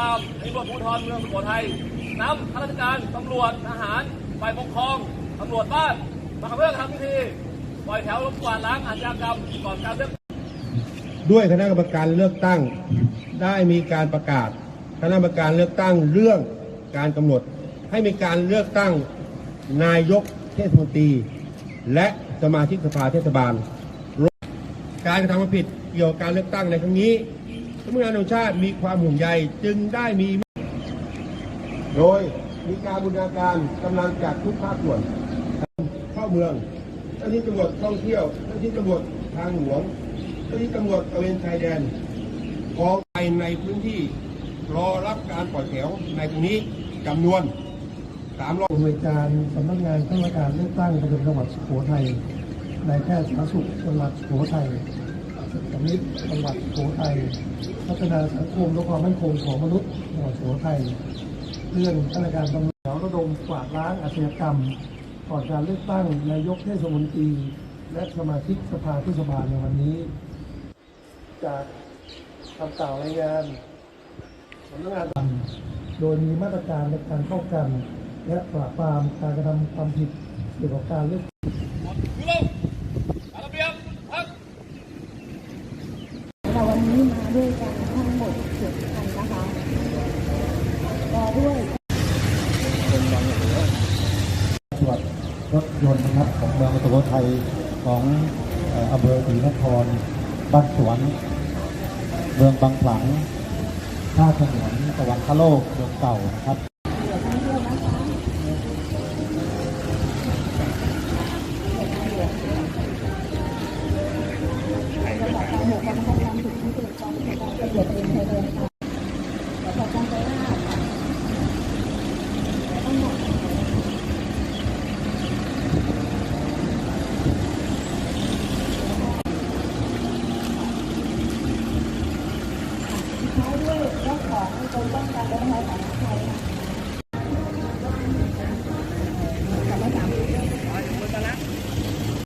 ราบตำรวจภูธรเมืองสุโขทัยนำข้าราชการตำรวจทหารฝ่ายปกครองตำรวจบ้านมาขับเคลื่อทำพิธีปล่อยแถวลบกวาดล้างอาชญากรรมก่อนการเลือกด้วยคณะกรรมการเลือกตั้งได้มีการประกาศ คณะกรรมการเลือกตั้งเรื่องการกำหนด ให้มีการเลือกตั้งนายกเทศมนตรี และสมาชิกสภาเทศบาล การกระทำผิดเกี่ยวกับการเลือกตั้งในครั้งนี้ สำนักงานตำรวจแห่งชาติมีความห่วงใยจึงได้มี โดยมีการบูรณาการกำลังจากทุกภาคส่วนเข้าเมืองเจ้าหน้าที่ตำรวจท่องเที่ยวเจ้าหน้าที่ตำรวจทางหลวงเจ้าหน้าที่ตำรวจตระเวนชายแดนของไทยในพื้นที่รอรับการปล่อยแถวในตรงนี้จำนวน300ผู้อำนวยการสำนักงานข้าราชการเลือกตั้งประจำจังหวัดสุโขทัยนายแพทย์สาธารณสุขจังหวัดสุโขทัย สำนักจังหวัดสุโขทัยพัฒนาสังคมและความมั่นคงของมนุษย์จังหวัดสุโขทัยเรื่องข้าราชการตำรวจระดมกวาดล้างอาชญากรรมก่อนการเลือกตั้งนายกเทศมนตรี และสมาชิกสภาเทศบาลในวันนี้ จากคำกล่าวรายงานสำนักงานโดยมีมาตรการในการป้องกัน และปราบปรามการกระทำความผิดเกี่ยวกับการเลือก ยุลงตามระเบียบพัก แต่วันนี้มาด้วยกันทั้งหมดเจ็ดคันนะคะรอด้วย ตรวจรถยนต์นะครับของเมืองสุโขทัยของอำเภอศรีนคร บ้านสวน เมืองบางขลังท่าสมุนตะวันคโลกเมืองเก่านะครับ เดี๋ยวท่องเที่ยวนะคะระดับการหมู่การป้องกันผิดที่เกิดความผิดละเอียดเป็นชายแดนค่ะเดี๋ยวพอจำไปว่าค่ะต้องหมด ท้ายด้วยเรื่องของกรมป้องกันและบรรเทาสาธารณภัยค่ะ